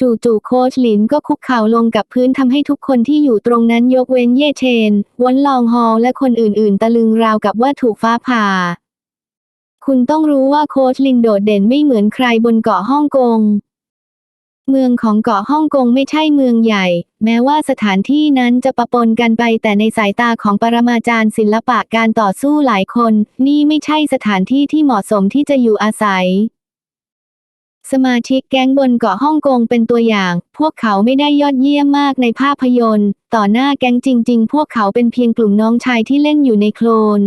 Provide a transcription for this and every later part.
จู่ๆโคชหลินก็คุกเข่าลงกับพื้นทำให้ทุกคนที่อยู่ตรงนั้นยกเว้นเย่เชน วนลองฮอลและคนอื่นๆ ตะลึงราวกับว่าถูกฟ้าผ่า คุณต้องรู้ว่าโคชลินโดดเด่นไม่เหมือนใครบนเกาะฮ่องกง เมืองของเกาะฮ่องกงไม่ใช่เมืองใหญ่ แม้ว่าสถานที่นั้นจะปะปนกันไปแต่ในสายตาของปรมาจารย์ศิลปะการต่อสู้หลายคน นี่ไม่ใช่สถานที่ที่เหมาะสมที่จะอยู่อาศัย สมาชิกแก๊งบนเกาะฮ่องกงเป็นตัวอย่าง พวกเขาไม่ได้ยอดเยี่ยมมากในภาพยนตร์ ต่อหน้าแก๊งจริง ๆ พวกเขาเป็นเพียงกลุ่มน้องชายที่เล่นอยู่ในโคลน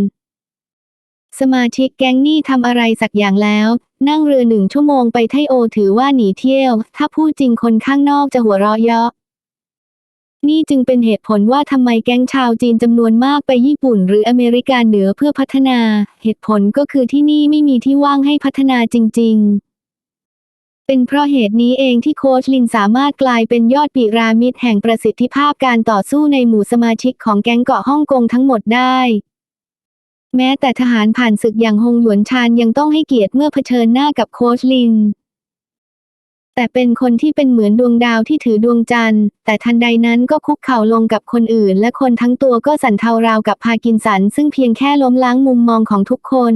สมาชิกแก๊งนี่ทำอะไรสักอย่างแล้ว นั่งเรือหนึ่งชั่วโมงไปไทโอถือว่าหนีเที่ยว ถ้าพูดจริงคนข้างนอกจะหัวเราะเยาะนี่จึงเป็นเหตุผลว่าทำไมแก๊งชาวจีนจำนวนมากไปญี่ปุ่น หรืออเมริกาเหนือเพื่อพัฒนา เหตุผลก็คือที่นี่ไม่มีที่ว่างให้พัฒนาจริง ๆ เป็นเพราะเหตุนี้เองที่โค้ชลินสามารถกลายเป็นยอดปีรามิดแห่งประสิทธิภาพการต่อสู้ในหมู่สมาชิกของแก๊งเกาะฮ่องกงทั้งหมดได้ แม้แต่ทหารผ่านศึกอย่างฮงหยวนชานยังต้องให้เกียรติเมื่อเผชิญหน้ากับโค้ชลิน แต่เป็นคนที่เป็นเหมือนดวงดาวที่ถือดวงจันทร์ แต่ทันใดนั้นก็คุกเข่าลงกับคนอื่น และคนทั้งตัวก็สั่นเทาราวกับพากินสัน ซึ่งเพียงแค่ล้มล้างมุมมองของทุกคน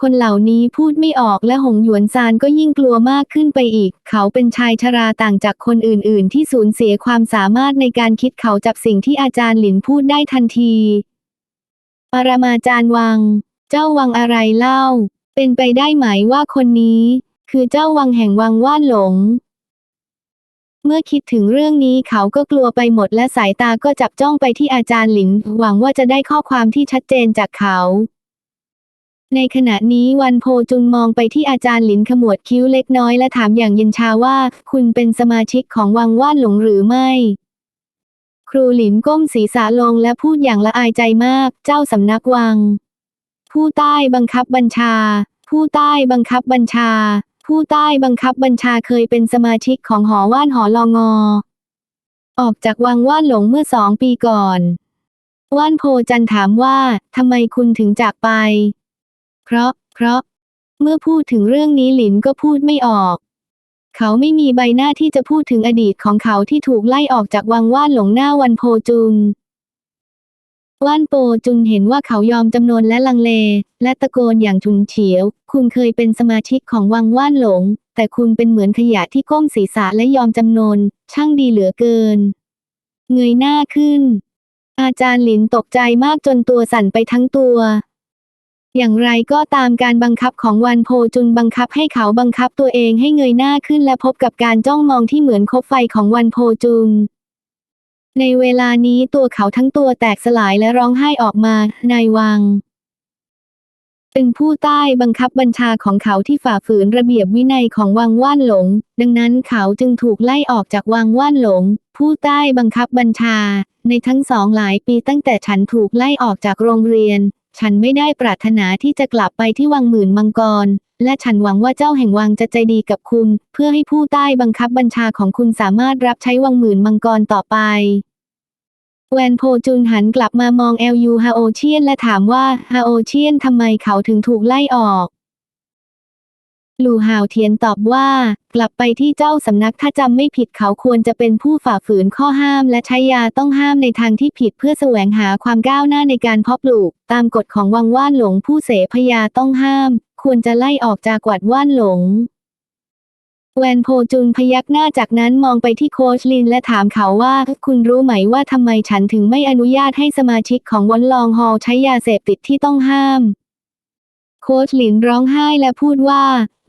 คนเหล่านี้พูดไม่ออกและหงหยวนซานก็ยิ่งกลัวมากขึ้นไปอีก เขาเป็นชายชราต่างจากคนอื่น ๆ ที่สูญเสียความสามารถในการคิดเขาจับสิ่งที่อาจารย์หลินพูดได้ทันที ปรมาจารย์วัง เจ้าวังอะไรเล่า เป็นไปได้ไหมว่าคนนี้ คือเจ้าวังแห่งวังว่านหลง เมื่อคิดถึงเรื่องนี้เขาก็กลัวไปหมดและสายตาก็จับจ้องไปที่อาจารย์หลิน หวังว่าจะได้ข้อความที่ชัดเจนจากเขา ในขณะนี้วันโพจุนมองไปที่อาจารย์หลินขมวดคิ้วเล็กน้อยและถามอย่างเย็นชาว่า คุณเป็นสมาชิกของวังว่านหลงหรือไม่ ครูหลินก้มศีรษะลงและพูดอย่างละอายใจมาก เจ้าสำนักวัง ผู้ใต้บังคับบัญชา ผู้ใต้บังคับบัญชา ผู้ใต้บังคับบัญชาเคยเป็นสมาชิกของหอว่านหอลองอ ออกจากวังว่านหลงเมื่อสองปีก่อน ว่านโพจันถามว่าทำไมคุณถึงจากไป เพราะ เพราะ เมื่อพูดถึงเรื่องนี้หลินก็พูดไม่ออก เขาไม่มีใบหน้าที่จะพูดถึงอดีตของเขาที่ถูกไล่ออกจากวังว่านหลงหน้าวันโพจุนว่านโปจุนเห็นว่าเขายอมจำนนและลังเล และตะโกนอย่างฉุนเฉียว คุณเคยเป็นสมาชิกของวังว่านหลง แต่คุณเป็นเหมือนขยะที่ก้มศีรษะและยอมจำนน ช่างดีเหลือเกิน เงยหน้าขึ้น อาจารย์หลินตกใจมากจนตัวสั่นไปทั้งตัว อย่างไรก็ตามการบังคับของวันโพจุนบังคับให้เขาบังคับตัวเองให้เงยหน้าขึ้นและพบกับการจ้องมองที่เหมือนคบไฟของวันโพจุน ในเวลานี้ตัวเขาทั้งตัวแตกสลายและร้องไห้ออกมา นายวัง เป็นผู้ใต้บังคับบัญชาของเขาที่ฝ่าฝืนระเบียบวินัยของวังว่านหลง ดังนั้นเขาจึงถูกไล่ออกจากวังว่านหลง ผู้ใต้บังคับบัญชา ในทั้งสองหลายปีตั้งแต่ฉันถูกไล่ออกจากโรงเรียน ฉันไม่ได้ปรารถนาที่จะกลับไปที่วังหมื่นมังกร และฉันหวังว่าเจ้าแห่งวังจะใจดีกับคุณ เพื่อให้ผู้ใต้บังคับบัญชาของคุณสามารถรับใช้วังหมื่นมังกรต่อไป แวนโพจุนหันกลับมามองเอลยูฮาโอเชียนและถามว่าฮาโอเชียนทำไมเขาถึงถูกไล่ออก หลู่หาวเทียนตอบว่า กลับไปที่เจ้าสำนักถ้าจำไม่ผิดเขาควรจะเป็นผู้ฝ่าฝืนข้อห้าม และใช้ยาต้องห้ามในทางที่ผิดเพื่อแสวงหาความก้าวหน้าในการเพาะปลูก ตามกฎของวังว่านหลงผู้เสพยาต้องห้าม ควรจะไล่ออกจากวัดว่านหลงแวนโพจุนพยักหน้าจากนั้นมองไปที่โคชลินและถามเขาว่า คุณรู้ไหมว่าทำไมฉันถึงไม่อนุญาตให้สมาชิกของวอนลองฮอลใช้ยาเสพติดที่ต้องห้าม โค้ชหลินร้องไห้และพูดว่า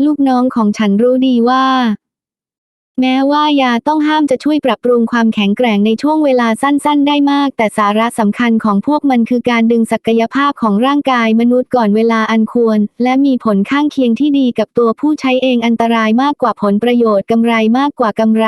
ลูกน้องของฉันรู้ดีว่า แม้ว่ายาต้องห้ามจะช่วยปรับปรุงความแข็งแกร่งในช่วงเวลาสั้นๆ ได้มาก แต่สาระสำคัญของพวกมันคือการดึงศักยภาพของร่างกายมนุษย์ก่อนเวลาอันควร และมีผลข้างเคียงที่ดีกับตัวผู้ใช้เองอันตรายมากกว่าผลประโยชน์กำไรมากกว่ากำไร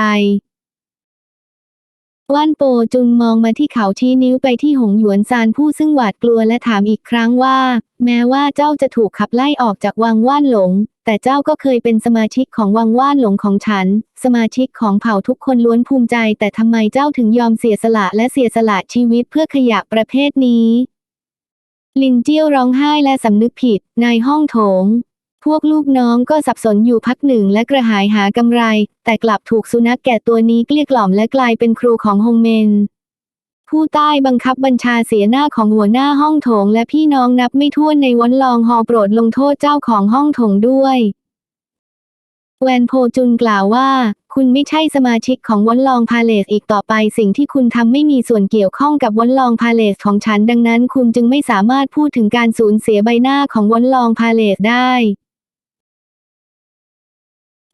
ว่านโปจุนมองมาที่เขาชี้นิ้วไปที่หงหยวนซานผู้ซึ่งหวาดกลัวและถามอีกครั้งว่า แม้ว่าเจ้าจะถูกขับไล่ออกจากวังว่านหลง แต่เจ้าก็เคยเป็นสมาชิกของวังว่านหลงของฉัน สมาชิกของเผ่าทุกคนล้วนภูมิใจ แต่ทำไมเจ้าถึงยอมเสียสละและเสียสละชีวิตเพื่อขยะประเภทนี้ ลินเจี้ยวร้องไห้และสำนึกผิดในห้องโถง วกลูกน้องก็สับสนอยู่พักหนึ่งและกระหายหากำไร แต่กลับถูกสุนัขแก่ตัวนี้เกลี้ยกล่อมและกลายเป็นครูของฮงเมน ผู้ใต้บังคับบัญชาเสียหน้าของหัวหน้าห้องโถงและพี่น้องนับไม่ถ้วนในวันลองฮอโปรดลงโทษเจ้าของห้องโถงด้วยแวนโพจุนกล่าวว่า คุณไม่ใช่สมาชิกของวันลองพาเลสอีกต่อไป สิ่งที่คุณทำไม่มีส่วนเกี่ยวข้องกับวันลองพาเลสของฉัน ดังนั้นคุณจึงไม่สามารถพูดถึงการสูญเสียใบหน้าของวันลองพาเลสได้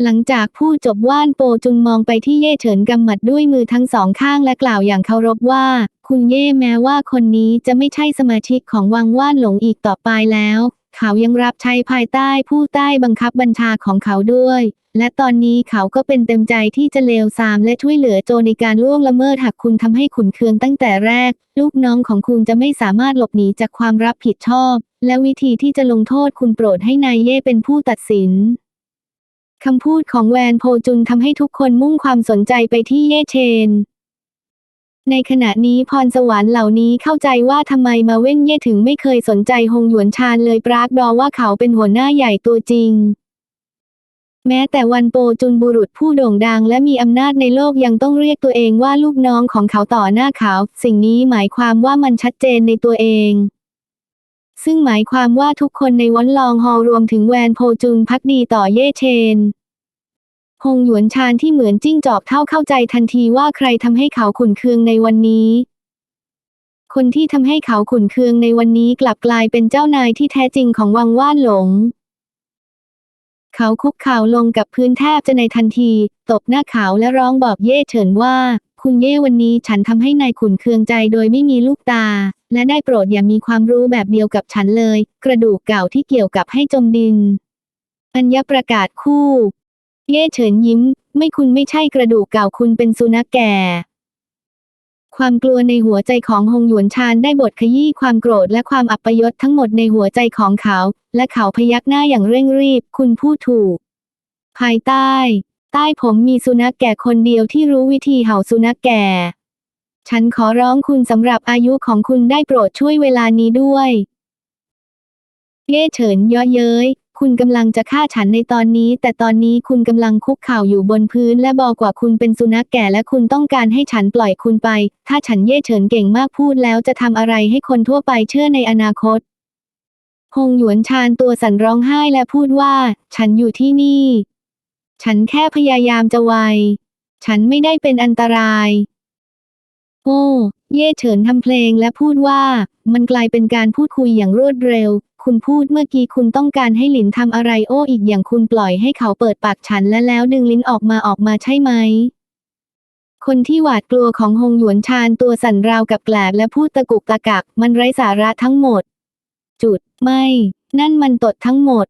หลังจากพูดจบว่านโปจุนมองไปที่เย่เฉินกำหมัดด้วยมือทั้งสองข้างและกล่าวอย่างเคารพว่า คุณเย่แม้ว่าคนนี้จะไม่ใช่สมาชิกของวังว่านหลงอีกต่อไปแล้ว เขายังรับใช้ภายใต้ผู้ใต้บังคับบัญชาของเขาด้วย และตอนนี้เขาก็เป็นเต็มใจที่จะเลวทรามและช่วยเหลือโจในการล่วงละเมิดหากคุณทำให้ขุนเคืองตั้งแต่แรก ลูกน้องของคุณจะไม่สามารถหลบหนีจากความรับผิดชอบ และวิธีที่จะลงโทษคุณโปรดให้นายเย่เป็นผู้ตัดสิน คำพูดของแวนโพจุนทำให้ทุกคนมุ่งความสนใจไปที่เย่เชน ในขณะนี้พรสวรรค์เหล่านี้เข้าใจว่าทำไมมาเว้นเย่ถึงไม่เคยสนใจฮงหยวนชาญเลยปรากดอว่าเขาเป็นหัวหน้าใหญ่ตัวจริง แม้แต่วันโปจุนบุรุษผู้โด่งดังและมีอำนาจในโลกยังต้องเรียกตัวเองว่าลูกน้องของเขาต่อหน้าเขา สิ่งนี้หมายความว่ามันชัดเจนในตัวเอง ซึ่งหมายความว่าทุกคนในวันลองฮอลรวมถึงแวนโพจุนพักดีต่อเย่เชนฮงหยวนชาญที่เหมือนจิ้งจอกเท่าเข้าใจทันทีว่าใครทำให้เขาขุนเคืองในวันนี้ คนที่ทำให้เขาขุนเคืองในวันนี้กลับกลายเป็นเจ้านายที่แท้จริงของวังว่านหลง เขาคุกเข่าลงกับพื้นแทบจะในทันที ตบหน้าเขาและร้องบอกเย่เฉินว่า คุณเย่วันนี้ฉันทำให้นายขุนเคืองใจโดยไม่มีลูกตา และได้โปรดอย่ามีความรู้แบบเดียวกับฉันเลย กระดูกเก่าที่เกี่ยวกับให้จมดิน อัญญประกาศคู่ เย่เฉินยิ้ม ไม่คุณไม่ใช่กระดูกเก่าคุณเป็นสุนัขแก่ความกลัวในหัวใจของฮงหยวนชาญได้บทขยี้ความโกรธและความอัปยศทั้งหมดในหัวใจของเขา และเขาพยักหน้าอย่างเร่งรีบ คุณพูดถูก ภายใต้ ใต้ผมมีสุนัขแก่คนเดียวที่รู้วิธีเห่าสุนัขแก่ ฉันขอร้องคุณสำหรับอายุของคุณได้โปรดช่วยเวลานี้ด้วยเย่เฉินย่อเย้ย คุณกำลังจะฆ่าฉันในตอนนี้ แต่ตอนนี้คุณกำลังคุกเข่าอยู่บนพื้นและบอกว่าคุณเป็นสุนัขแก่และคุณต้องการให้ฉันปล่อยคุณไป ถ้าฉันเย่เฉินเก่งมากพูดแล้วจะทำอะไรให้คนทั่วไปเชื่อในอนาคตฮงหยวนชาญตัวสั่นร้องไห้และพูดว่า ฉันอยู่ที่นี่ ฉันแค่พยายามจะไว ฉันไม่ได้เป็นอันตราย โอ้ เย่เฉินทำเพลงและพูดว่า มันกลายเป็นการพูดคุยอย่างรวดเร็ว คุณพูดเมื่อกี้คุณต้องการให้หลินทำอะไรโอ้อีกอย่างคุณปล่อยให้เขาเปิดปากฉันและแล้วดึงลิ้นออกมาออกมาใช่ไหม คนที่หวาดกลัวของฮงหยวนชาญตัวสั่นราวกับแกลบและพูดตะกุกตะกัก มันไร้สาระทั้งหมด จุด ไม่ นั่นมันตดทั้งหมด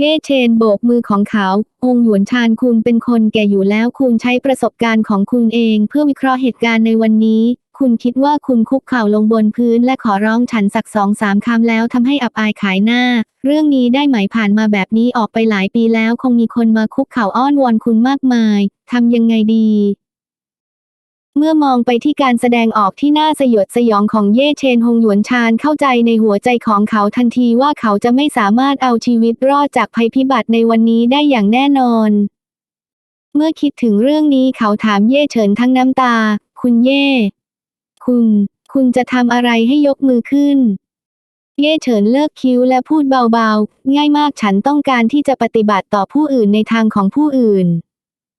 เย่เชนโบกมือของเขา องหยวนชาญคุณเป็นคนแก่อยู่แล้วคุณใช้ประสบการณ์ของคุณเองเพื่อวิเคราะห์เหตุการณ์ในวันนี้ คุณคิดว่าคุณคุกเข่าลงบนพื้นและขอร้องฉันสักสองสามคำแล้วทำให้อับอายขายหน้า เรื่องนี้ได้ไหมผ่านมาแบบนี้ออกไปหลายปีแล้วคงมีคนมาคุกเข่าอ้อนวอนคุณมากมายทำยังไงดี เมื่อมองไปที่การแสดงออกที่น่าสยดสยองของเย่เชนฮงหยวนชาญเข้าใจในหัวใจของเขาทันทีว่าเขาจะไม่สามารถเอาชีวิตรอดจากภัยพิบัติในวันนี้ได้อย่างแน่นอน เมื่อคิดถึงเรื่องนี้เขาถามเย่เฉินทั้งน้ำตา คุณเย่ คุณ คุณจะทำอะไรให้ยกมือขึ้น เย่เฉินเลิกคิ้วและพูดเบาๆ ง่ายมากฉันต้องการที่จะปฏิบัติต่อผู้อื่นในทางของผู้อื่น